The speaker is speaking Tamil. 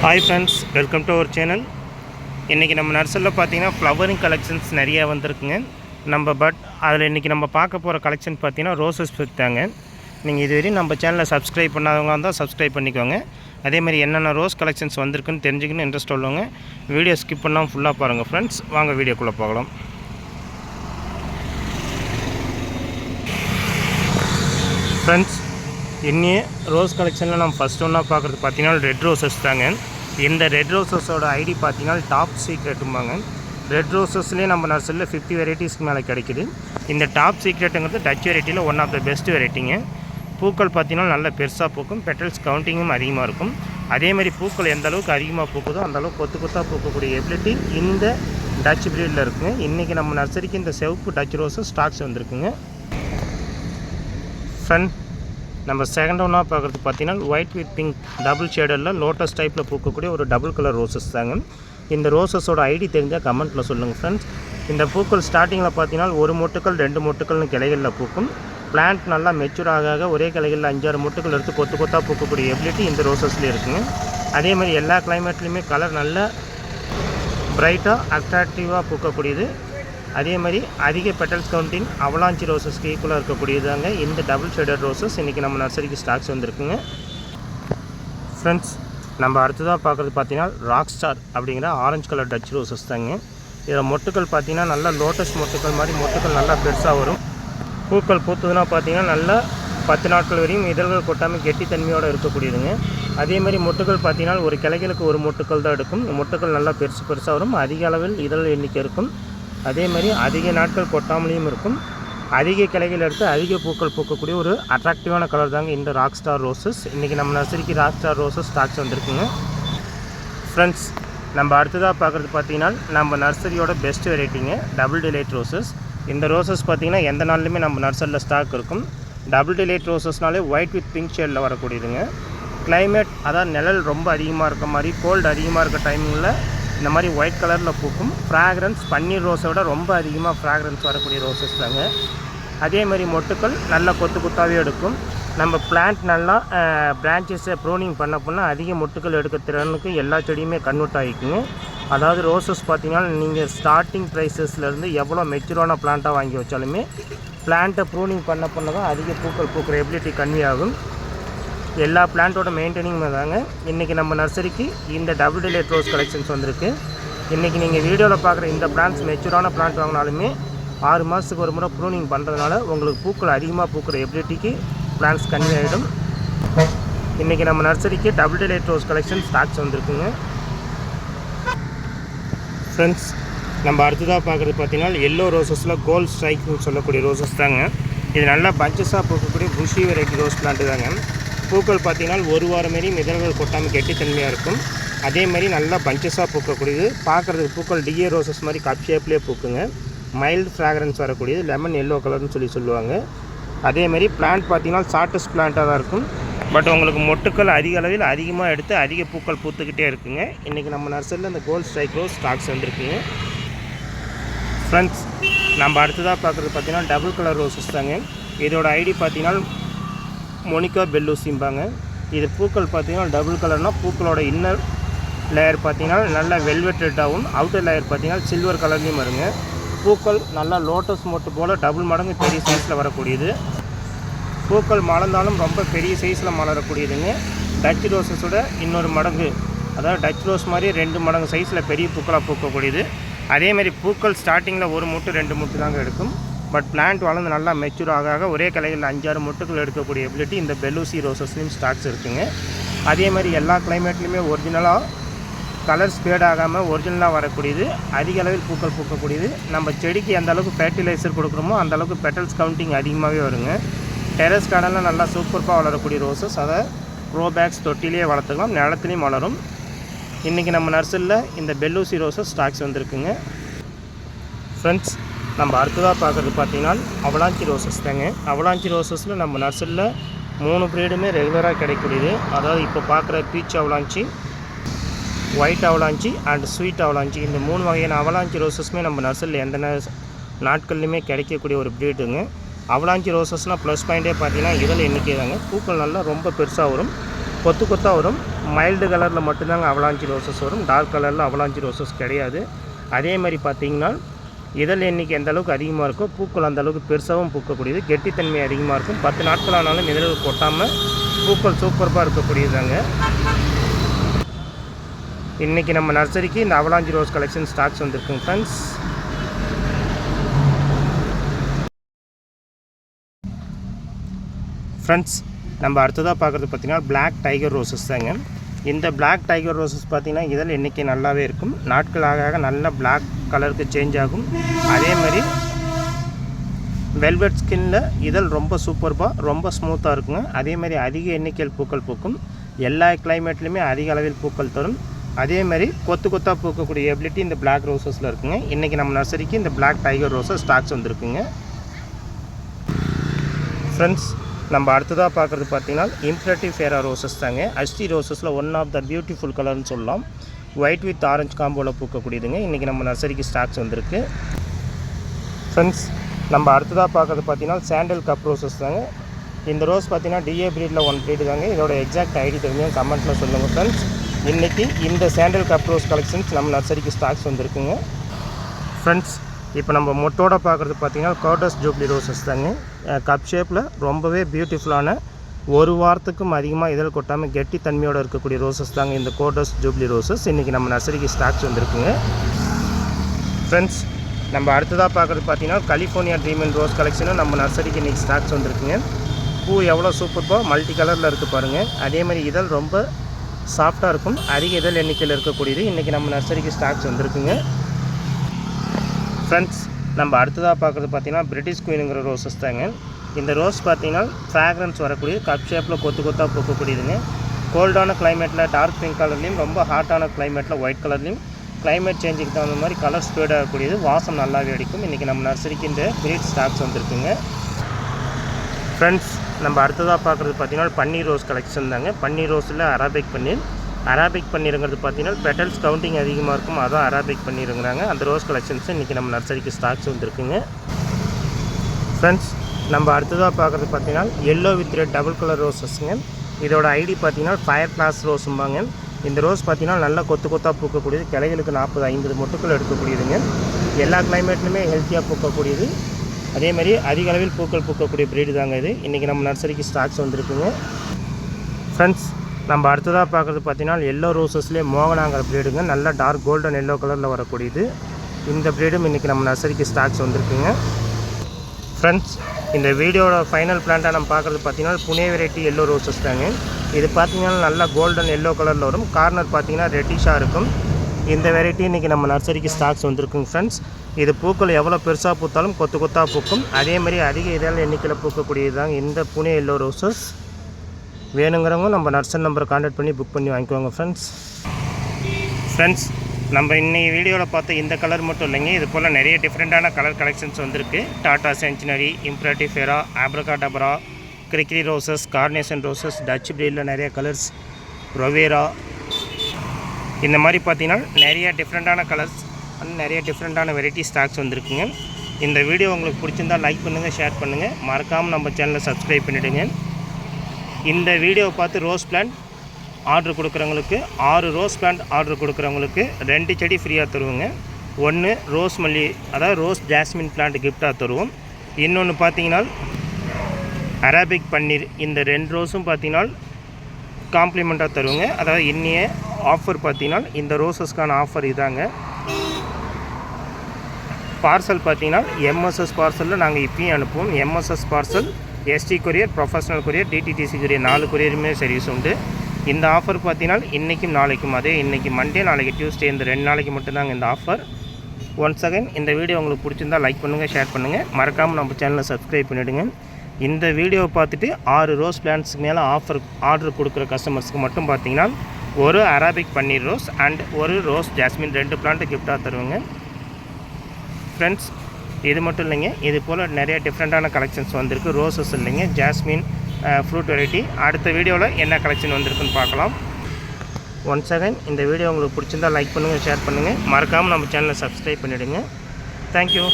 Hi friends welcome to our channel இன்றைக்கி நம்ம நர்சரியில் பார்த்தீங்கன்னா ஃப்ளவரிங் கலெக்ஷன்ஸ் நிறையா வந்திருக்குங்க. நம்ம பட் அதில் இன்றைக்கி நம்ம பார்க்க போகிற கலெக்ஷன் பார்த்தீங்கன்னா ரோசஸ் தாங்க. நீங்கள் இதுவரையும் நம்ம சேனலை சப்ஸ்கிரைப் பண்ணாதவங்க இருந்தால் சப்ஸ்கிரைப் பண்ணிக்கோங்க. அதே மாதிரி என்னென்ன ரோஸ் கலெக்ஷன்ஸ் வந்திருக்குன்னு தெரிஞ்சுக்கணும் இன்ட்ரெஸ்ட் உள்ளவங்க வீடியோ ஸ்கிப் பண்ணாமல் ஃபுல்லாக பாருங்கள் ஃப்ரெண்ட்ஸ் வாங்க வீடியோக்குள்ளே போகலாம். ஃப்ரெண்ட்ஸ் இன்னிய ரோஸ் கலெக்ஷனில் நம்ம ஃபஸ்ட் ஒன்றா பார்க்குறது பார்த்தீங்கன்னா ரெட் ரோசஸ் தாங்க. இந்த ரெட் ரோசஸோட ஐடி பார்த்தீங்கன்னா டாப் சீக்ரெட்டும்பாங்க ரெட் ரோசஸ்லேயே நம்ம நர்சரியில் ஃபிஃப்டி வெரைட்டிஸ்க்கு மேலே கிடைக்குது. இந்த டாப் சீக்ரெட்டுங்கிறது டச் வெரைட்டியில் ஒன் ஆஃப் த பெஸ்ட் வெரைட்டிங்க பூக்கள் பார்த்தீங்கன்னா நல்ல பெருசாக பூக்கும். பெட்டல்ஸ் கவுண்டிங்கும் அதிகமாக இருக்கும். அதே மாதிரி பூக்கள் எந்த அளவுக்கு அதிகமாக பூக்குதோ அந்தளவுக்கு கொத்து கொத்தாக பூக்கக்கூடிய எபிலிட்டி இந்த டச் பிரீடில் இருக்குங்க. இன்றைக்கி நம்ம நர்சரிக்கு இந்த செவப்பு டச் ரோஸஸ் ஸ்டாக்ஸ் வந்திருக்குங்க. ஃப்ரெண்ட் நம்ம செகண்ட் ஒன்றா பார்க்குறது பார்த்தீங்கன்னா ஒயிட் வித் பிங்க் டபுள் ஷேடரில் லோட்டஸ் டைப்பில் பூக்கக்கூடிய ஒரு டபுள் கலர் ரோசஸ் தாங்க. இந்த ரோசஸோட ஐடி தெரிஞ்சால் கமெண்ட்டில் சொல்லுங்கள் ஃப்ரெண்ட்ஸ் இந்த பூக்கள் ஸ்டார்டிங்கில் பார்த்தீங்கன்னா ஒரு மொட்டுக்கள் ரெண்டு மொட்டுக்கள்னு கிளைகளில் பூக்கும். பிளான்ட் நல்லா மெச்சூர் ஆக ஆக ஒரே கிளைகளில் அஞ்சாறு மொட்டுக்கள் எடுத்து கொத்து கொத்தாக பூக்கக்கூடிய எபிலிட்டி இந்த ரோசஸ்லேயே இருக்குங்க. அதே மாதிரி எல்லா கிளைமேட்லேயுமே கலர் நல்ல பிரைட்டாக அட்ராக்டிவாக பூக்கக்கூடியது. அதே மாதிரி அதிக பெட்டல்ஸ் கவுண்டிங் அவலாஞ்சி ரோசஸ்க்கு ஈக்குவலாக இருக்கக்கூடியதாங்க இந்த டபுள் ஷேடட் ரோசஸ் இன்றைக்கி நம்ம நர்சரிக்கு ஸ்டாக்ஸ் வந்திருக்குங்க. ஃப்ரெண்ட்ஸ் நம்ம அடுத்ததாக பார்க்குறது பார்த்திங்கன்னா ராக் ஸ்டார் அப்படிங்கிற ஆரஞ்சு கலர் டச் ரோசஸ் தாங்க. இதில் மொட்டுக்கள் பார்த்தீங்கன்னா நல்லா லோட்டஸ் மொட்டுக்கள் மாதிரி மொட்டுக்கள் நல்லா பெருசாக வரும். பூக்கள் பூத்ததுன்னா பார்த்தீங்கன்னா நல்லா பத்து நாட்கள் வரையும் இதழ்கள் கொட்டாமல் கெட்டித்தன்மையோடு இருக்கக்கூடியதுங்க. அதே மாதிரி மொட்டுக்கள் பார்த்தீங்கன்னா ஒரு கிளைகளுக்கு ஒரு மொட்டுக்கள் தான் எடுக்கும். மொட்டுக்கள் நல்லா பெருசு பெருசாக வரும். அதிக அளவில் இதழ் எண்ணிக்கை இருக்கும். அதே மாதிரி அதிக நாட்கள் கொட்டாமலேயும் இருக்கும். அதிக கிளைகள் எடுத்து அதிக பூக்கள் பூக்கக்கூடிய ஒரு அட்ராக்டிவான கலர் தாங்க இந்த ராக் ஸ்டார் ரோசஸ் இன்றைக்கி நம்ம நர்சரிக்கு ராக் ஸ்டார் ரோசஸ் ஸ்டாக்ஸ் வந்திருக்குங்க. ஃப்ரெண்ட்ஸ் நம்ம அடுத்ததாக பார்க்குறது பார்த்தீங்கன்னா நம்ம நர்சரியோட பெஸ்ட் வெரைட்டிங்க டபுள் டிலைட் ரோசஸ் இந்த ரோசஸ் பார்த்தீங்கன்னா எந்த நாள்லையுமே நம்ம நர்சரியில் ஸ்டாக் இருக்கும். டபுள் டிலைட் ரோசஸ்னாலே ஒயிட் வித் பிங்க் ஷேடில் வரக்கூடியதுங்க. கிளைமேட் அதாவது நிழல் ரொம்ப அதிகமாக இருக்க மாதிரி கோல்டு அதிகமாக இருக்க டைமிங்கில் இந்த மாதிரி ஒயிட் கலரில் பூக்கும். ஃப்ராக்ரன்ஸ் பன்னீர் ரோஸை விட ரொம்ப அதிகமாக ஃப்ராக்ரன்ஸ் வரக்கூடிய ரோசஸ் தாங்க. அதே மாதிரி மொட்டுக்கள் நல்லா கொத்து கொத்தாகவே எடுக்கும். நம்ம பிளான்ட் நல்லா பிரான்ச்சஸை ப்ரூனிங் பண்ண போனால் அதிக மொட்டுக்கள் எடுக்க திறனுக்கு எல்லா செடியுமே கன்வெர்ட் ஆகிக்குங்க அதாவது ரோசஸ் பார்த்தீங்கன்னா நீங்கள் ஸ்டார்டிங் ப்ரைஸஸ்லேருந்து எவ்வளோ மெச்சூரான பிளான்ட்டாக வாங்கி வச்சாலுமே பிளான்ட்டை ப்ரூனிங் பண்ண பண்ண தான் அதிக பூக்கள் பூக்கிற எபிலிட்டி கம்மி ஆகும். எல்லா பிளான்ட்டோட மெயின்டைனிங் தாங்க. இன்றைக்கி நம்ம நர்சரிக்கு இந்த டபுள் டிலேட் ரோஸ் கலெக்ஷன்ஸ் வந்திருக்கு இன்றைக்கி நீங்கள் வீடியோவில் பார்க்குற இந்த பிளான்ட்ஸ் மெச்சூரான பிளான்ட் வாங்கினாலுமே ஆறு மாதத்துக்கு ஒரு முறை ப்ரூனிங் பண்ணுறதுனால உங்களுக்கு பூக்கள் அதிகமாக பூக்கிற எபிலிட்டிக்கு பிளான்ஸ் கம்மி ஆகிடும் இன்றைக்கி நம்ம நர்சரிக்கு double delight rose collection stocks வந்திருக்குங்க. ஃப்ரெண்ட்ஸ் நம்ம அடுத்ததாக பார்க்குறது பார்த்தீங்கன்னா எல்லோ ரோசஸில் கோல்ட் ஸ்ட்ரைக்னு சொல்லக்கூடிய ரோசஸ் தாங்க. இது நல்லா பஞ்சஸாக பூக்கக்கூடிய புஷி வெரைட்டி ரோஸ் பிளான்ட்டு தாங்க. பூக்கள் பார்த்தீங்கன்னா ஒரு வாரம் மாரி மிதழ்கள் கொட்டாமல் கெட்டித்தன்மையாக இருக்கும். அதே மாதிரி நல்லா பஞ்சஸாக பூக்கக்கூடியது. பார்க்குறதுக்கு பூக்கள் டிஏ ரோசஸ் மாதிரி கப் ஷேப்லேயே பூக்குங்க. மைல்டு ஃப்ராக்ரன்ஸ் வரக்கூடியது. லெமன் எல்லோ கலர்னு சொல்லி சொல்லுவாங்க. அதே மாதிரி பிளான்ட் பார்த்தீங்கன்னா ஷார்ட்டஸ்ட் பிளான்ட்டாக தான் இருக்கும். பட் உங்களுக்கு மொட்டுக்கள் அதிக அளவில் அதிகமாக எடுத்து அதிக பூக்கள் பூத்துக்கிட்டே இருக்குங்க. இன்றைக்கி நம்ம நர்சரியில் இந்த கோல்ட் ஸ்ட்ரைக் ரோஸ் ஸ்டாக்ஸ் வந்துருக்குங்க. ஃப்ரெண்ட்ஸ் நம்ம அடுத்ததாக பார்க்குறது பார்த்திங்கன்னா டபுள் கலர் ரோசஸ் தாங்க. இதோட ஐடி பார்த்தீங்கன்னா மொனிகா பெல்லூசிம்பாங்க. இது பூக்கள் பார்த்தீங்கன்னா டபுள் கலர்னால் பூக்களோட இன்னர் லேயர் பார்த்தீங்கன்னா நல்லா வெல்வெட் ரெட்டாகவும் அவுட்டர் லேயர் பார்த்தீங்கன்னா சில்வர் கலர்லேயும் வருங்க. பூக்கள் நல்லா லோட்டஸ் மொட்டு போல் டபுள் மடங்கு பெரிய சைஸில் வரக்கூடியது. பூக்கள் மலர்ந்தாலும் ரொம்ப பெரிய சைஸில் மலரக்கூடியதுங்க. டச் ரோசஸோட இன்னொரு மடங்கு அதாவது டச் ரோஸ் மாதிரி ரெண்டு மடங்கு சைஸில் பெரிய பூக்களாக பூக்கக்கூடியது. அதே மாதிரி பூக்கள் ஸ்டார்டிங்கில் ஒரு முட்டு ரெண்டு மூட்டு தாங்க எடுக்கும். பட் பிளான்ட் வளர்ந்து நல்லா மெச்சூர் ஆக ஆக ஒரே கிளைகளில் அஞ்சாறு மொட்டுக்கள் எடுக்கக்கூடிய எபிலிட்டி இந்த பெல்லூசி ரோசஸ்லேயும் ஸ்டாக்ஸ் இருக்குதுங்க அதே மாதிரி எல்லா கிளைமேட்லேயுமே ஒரிஜினலாக கலர் ஸ்பேட் ஆகாமல் ஒரிஜினலாக வரக்கூடியது. அதிக அளவில் பூக்கள் பூக்கக்கூடியது. நம்ம செடிக்கு எந்த அளவுக்கு ஃபர்டிலைசர் கொடுக்குறோமோ அந்த அளவுக்கு பெட்டல்ஸ் கவுண்டிங் அதிகமாகவே வருங்க. டெரஸ் கார்டனில் நல்லா சூப்பர்ப்பாக வளரக்கூடிய ரோசஸ் அதை ப்ரோ பேக்ஸ் தொட்டிலேயே வளர்த்துக்கலாம். நிலத்துலேயும் வளரும். இன்றைக்கி நம்ம நர்சரியில் இந்த பெல்லூசி ரோசஸ் ஸ்டாக்ஸ் வந்திருக்குங்க. ஃப்ரெண்ட்ஸ் நம்ம அடுத்ததாக பார்க்குறது பார்த்தீங்கன்னா அவலாஞ்சி ரோசஸ் தாங்க. அவலாஞ்சி ரோசஸில் நம்ம நர்சரியில் மூணு ப்ரீடுமே ரெகுலராக கிடைக்கக்கூடியது. அதாவது இப்போ பார்க்குற peach avalanche white avalanche and sweet avalanche. இந்த மூணு வகையான அவலாஞ்சி ரோசஸுமே நம்ம நர்சரியில் எந்த நாட்கள்லையுமே கிடைக்கக்கூடிய ஒரு ப்ரீடுங்க அவலாஞ்சி ரோசஸ்னால் ப்ளஸ் பாயிண்டே பார்த்தீங்கன்னா இதழ் எண்ணிக்கை தாங்க பூக்கள் நல்லா ரொம்ப பெருசாக வரும். கொத்து கொத்தாக வரும். மைல்டு கலரில் மட்டும்தாங்க அவலாஞ்சி ரோசஸ் வரும். டார்க் கலரில் அவலாஞ்சி ரோசஸ் கிடையாது. அதே மாதிரி பார்த்தீங்கன்னா இதழ் எண்ணிக்கை எந்த அளவுக்கு அதிகமாக இருக்கோ பூக்கள் அந்த அளவுக்கு பெருசாகவும் பூக்கக்கூடியது. கெட்டித்தன்மை அதிகமாக இருக்கும். பத்து நாட்கள் ஆனாலும் இதழ் கொட்டாமல் பூக்கள் சூப்பராக இருக்கக்கூடியதாங்க இன்றைக்கி நம்ம நர்சரிக்கு இந்த அவலாஞ்சி ரோஸ் கலெக்ஷன் ஸ்டாக்ஸ் வந்திருக்குங்க ஃப்ரெண்ட்ஸ் ஃப்ரெண்ட்ஸ் நம்ம அடுத்ததாக பார்க்குறது பார்த்திங்கன்னா பிளாக் டைகர் ரோசஸ் தாங்க. இந்த பிளாக் டைகர் ரோசஸ் பார்த்திங்கன்னா இதழ் எண்ணிக்கை நல்லாவே இருக்கும். நாட்கள் ஆக ஆக நல்ல பிளாக் கலருக்கு சேஞ்ச் ஆகும். அதே மாதிரி வெல்வெட் ஸ்கின்னில் இதழ் ரொம்ப சூப்பர்பாக ரொம்ப ஸ்மூத்தாக இருக்குங்க. அதே மாதிரி அதிக எண்ணிக்கையில் பூக்கள் பூக்கும். எல்லா கிளைமேட்லேயுமே அதிக அளவில் பூக்கள் தரும். அதே மாதிரி கொத்து கொத்தாக பூக்கக்கூடிய எபிலிட்டி இந்த பிளாக் ரோசஸில் இருக்குங்க. இன்றைக்கி நம்ம நர்சரிக்கு இந்த பிளாக் டைகர் ரோசஸ் ஸ்டாக்ஸ் வந்துருக்குங்க. ஃப்ரெண்ட்ஸ் நம்ம அடுத்ததாக பார்க்குறது பார்த்தீங்கன்னா இம்ப்ரெட்டிவ் ஃபேரா ரோசஸ் தாங்க. அஸ்டி ரோசஸில் ஒன் ஆஃப் த பியூட்டிஃபுல் கலர்னு சொல்லலாம். ஒயிட் வித் ஆரஞ்சு காம்போவில் பூக்கக்கூடியதுங்க. இன்றைக்கி நம்ம நர்சரிக்கு ஸ்டாக்ஸ் வந்திருக்கு. ஃப்ரெண்ட்ஸ் நம்ம அடுத்ததாக பார்க்குறது பார்த்தீங்கன்னா சாண்டல் கப் ரோசஸ் தாங்க. இந்த ரோஸ் பார்த்தீங்கன்னா டிஏ ப்ரீடில் ஒன் ப்ரீடு தாங்க. இதோட எக்ஸாக்ட் ஐடி தெரிஞ்சு கமெண்ட்டில் சொல்லுங்கள் ஃப்ரெண்ட்ஸ் இன்றைக்கி இந்த சாண்டல் கப் ரோஸ் கலெக்ஷன்ஸ் நம்ம நர்சரிக்கு ஸ்டாக்ஸ் வந்திருக்குங்க. ஃப்ரெண்ட்ஸ் இப்போ நம்ம மொட்டோட பார்க்குறது பார்த்தீங்கன்னா கோட்டஸ் ஜூப்ளி ரோசஸ் தாங்க. கப் ஷேப்பில் ரொம்பவே பியூட்டிஃபுல்லான ஒரு வாரத்துக்கும் அதிகமாக இதழ் கொட்டாமல் கெட்டி தன்மையோடு இருக்கக்கூடிய ரோசஸ் தாங்க இந்த கோட்டஸ் ஜூப்ளி ரோசஸ் இன்றைக்கி நம்ம நர்சரிக்கு ஸ்டாக்ஸ் வந்திருக்குங்க. ஃப்ரெண்ட்ஸ் நம்ம அடுத்ததாக பார்க்குறது பார்த்தீங்கன்னா கலிஃபோர்னியா ட்ரீமன் ரோஸ் கலெக்ஷனும் நம்ம நர்சரிக்கு இன்றைக்கி ஸ்டாக்ஸ் வந்திருக்குங்க. பூ எவ்வளோ சூப்பர்போ மல்டி கலரில் இருக்குது பாருங்கள் அதேமாதிரி இதழ் ரொம்ப சாஃப்டாக இருக்கும். அதிக இதழ் எண்ணிக்கையில் இருக்கக்கூடியது. இன்றைக்கி நம்ம நர்சரிக்கு ஸ்டாக்ஸ் வந்திருக்குங்க. ஃப்ரெண்ட்ஸ் நம்ம அடுத்ததாக பார்க்குறது பார்த்தீங்கன்னா பிரிட்டிஷ் குயினுங்கிற ரோசஸ் தாங்க. இந்த ரோஸ் பார்த்தீங்கன்னா ஃப்ராக்ரன்ஸ் வரக்கூடிய கப் ஷேப்பில் கொத்து கொத்தாக பூக்கக்கூடியதுங்க. கோல்டான கிளைமேட்டில் டார்க் பிங்க் கலர்லேயும் ரொம்ப ஹாட்டான கிளைமேட்டில் ஒயிட் கலர்லேயும் கிளைமேட் சேஞ்சுக்கு தகுந்த மாதிரி கலர் ஸ்பீடாக இருக்கக்கூடியது வாசம் நல்லாவே அடிக்கும். இன்றைக்கி நம்ம நர்சரிக்கு இந்த பிரீட் ஸ்டாக்ஸ் வந்திருக்குங்க. ஃப்ரெண்ட்ஸ் நம்ம அடுத்ததாக பார்க்குறது பார்த்தீங்கன்னா பன்னீர் ரோஸ் கலெக்ஷன் தாங்க. பன்னீர் ரோஸில் அரபிக் பன்னீர் அராபிக் பன்னீருங்கிறது பார்த்தீங்கன்னா பெட்டல்ஸ் கவுண்டிங் அதிகமாக இருக்கும். அதான் அராபிக் பன்னீருங்கிறாங்க அந்த ரோஸ் கலெக்ஷன்ஸ் இன்றைக்கி நம்ம நர்சரிக்கு ஸ்டாக்ஸ் வந்துருக்குங்க. ஃப்ரெண்ட்ஸ் நம்ம அடுத்ததாக பார்க்குறது பார்த்தீங்கன்னா yellow with red double colour ரோஸஸ்ங்க இதோட ஐடி பார்த்தீங்கன்னா ஃபயர் கிளாஸ் ரோஸும்பாங்க இந்த ரோஸ் பார்த்தீங்கன்னா நல்லா கொத்து கொத்தாக பூக்கக்கூடியது. கிளைகளுக்கு நாற்பது ஐம்பது மொட்டுக்கள் எடுக்கக்கூடியதுங்க. எல்லா கிளைமேட்லையுமே ஹெல்த்தியாக பூக்கக்கூடியது. அதே மாதிரி அதிக அளவில் பூக்கள் பூக்கக்கூடிய ப்ரீடு தாங்க இது. இன்றைக்கி நம்ம நர்சரிக்கு ஸ்டாக்ஸ் வந்திருக்குங்க. ஃப்ரெண்ட்ஸ் நம்ம அடுத்ததாக பார்க்குறது பார்த்தீங்கன்னா எல்லோ ரோசஸ்லேயே மோகனாங்கிற ப்ரீடுங்க நல்லா டார்க் கோல்டன் எல்லோ கலரில் வரக்கூடியது. இந்த ப்ரீடும் இன்றைக்கி நம்ம நர்சரிக்கு ஸ்டாக்ஸ் வந்திருக்குங்க. ஃப்ரெண்ட்ஸ் இந்த வீடியோட ஃபைனல் பிளான்ட்டாக நம்ம பார்க்குறது பார்த்தீங்கன்னா புனே வெரைட்டி எல்லோ ரோசஸ் தாங்க. இது பார்த்தீங்கன்னா நல்லா கோல்டன் எல்லோ கலரில் வரும். கார்னர் பார்த்திங்கன்னா ரெட்டிஷாக இருக்கும். இந்த வெரைட்டி இன்றைக்கி நம்ம நர்சரிக்கு ஸ்டாக்ஸ் வந்திருக்குங்க ஃப்ரெண்ட்ஸ் இது பூக்கள் எவ்வளோ பெருசாக பூத்தாலும் கொத்து கொத்தாக பூக்கும். அதே மாதிரி அதிக இதழ் எண்ணிக்கையில் பூக்கக்கூடியது தாங்க இந்த புனே எல்லோ ரோசஸ் வேணுங்கிறவங்க நம்ம நர்சன் நம்பரை காண்டாக்ட் பண்ணி புக் பண்ணி வாங்கிக்கோங்க ஃப்ரெண்ட்ஸ் ஃப்ரெண்ட்ஸ் நம்ம இன்றைக்கி வீடியோவில் பார்த்த இந்த கலர் மட்டும் இல்லைங்க. இது போல் நிறைய டிஃப்ரெண்ட்டான கலர் கலெக்ஷன்ஸ் வந்திருக்கு. Tata Centenary Imperatrice Farah abracadabra கிரிக்ரி roses carnation roses touch பிரீடில் நிறைய கலர்ஸ் ரொவேரா இந்த மாதிரி பார்த்தீங்கன்னா நிறைய டிஃப்ரெண்ட்டான கலர்ஸ் நிறைய டிஃப்ரெண்ட்டான வெரைட்டி ஸ்டாக்ஸ் வந்திருக்குங்க. இந்த வீடியோ உங்களுக்கு பிடிச்சிருந்தா லைக் பண்ணுங்கள் ஷேர் பண்ணுங்கள் மறக்காமல் நம்ம சேனலை சப்ஸ்கிரைப் பண்ணிவிடுங்க இந்த வீடியோவை பார்த்து ரோஸ் பிளான்ட் ஆர்டர் கொடுக்குறவங்களுக்கு ஆறு ரோஸ் பிளான்ட் ஆர்டர் கொடுக்குறவங்களுக்கு ரெண்டு செடி ஃப்ரீயாக தருவோங்க. ஒன்று ரோஸ் மல்லி அதாவது ரோஸ் ஜாஸ்மின் பிளான்ட் கிஃப்டாக தருவோம். இன்னொன்று பார்த்தீங்கன்னா அரபிக் பன்னீர் இந்த ரெண்டு ரோஸும் பார்த்தீங்கன்னா காம்ப்ளிமெண்ட்டாக தருவோங்க. அதாவது இன்னைய ஆஃபர் பார்த்தீங்கன்னா இந்த ரோசஸ்க்கான ஆஃபர் இதாங்க. பார்சல் பார்த்தீங்கன்னா எம்எஸ்எஸ் பார்சலில் நாங்கள் இப்பயும் அனுப்புவோம். MSS parcel ST courier professional courier DTDC courier நாலு கொரியருமே சர்வீஸ் உண்டு. இந்த ஆஃபர் பார்த்தீங்கன்னா இன்றைக்கும் நாளைக்கும் அதே இன்றைக்கி மண்டே நாளைக்கு டியூஸ்டே இந்த ரெண்டு நாளைக்கு மட்டும்தாங்க இந்த ஆஃபர் ஒன்ஸ் அகைன் இந்த வீடியோ உங்களுக்கு பிடிச்சிருந்தா லைக் பண்ணுங்கள் ஷேர் பண்ணுங்கள் மறக்காமல் நம்ம சேனலை சப்ஸ்கிரைப் பண்ணிவிடுங்க இந்த வீடியோவை பார்த்துட்டு ஆறு ரோஸ் பிளான்ட்ஸ்க்கு மேலே ஆஃபர் ஆர்டர் கொடுக்குற கஸ்டமர்ஸ்க்கு மட்டும் பார்த்தீங்கன்னா ஒரு அராபிக் பன்னீர் ரோஸ் அண்ட் ஒரு ரோஸ் ஜாஸ்மின் ரெண்டு பிளான்ட்டு கிஃப்டாக தருவாங்க. ஃப்ரெண்ட்ஸ் இது மட்டும் இல்லைங்க இது போல் நிறைய டிஃப்ரெண்ட்டான கலெக்ஷன்ஸ் வந்திருக்கு. ரோசஸ் இல்லைங்க ஜாஸ்மின் ஃப்ரூட் வெரைட்டி அடுத்த வீடியோவில் என்ன கலெக்ஷன் வந்திருக்குன்னு பார்க்கலாம். ஒன் செகண்ட் இந்த வீடியோ உங்களுக்கு பிடிச்சிருந்தா லைக் பண்ணுங்கள் ஷேர் பண்ணுங்கள் மறக்காமல் நம்ம சேனலை சப்ஸ்கிரைப் பண்ணிவிடுங்க தேங்க்யூ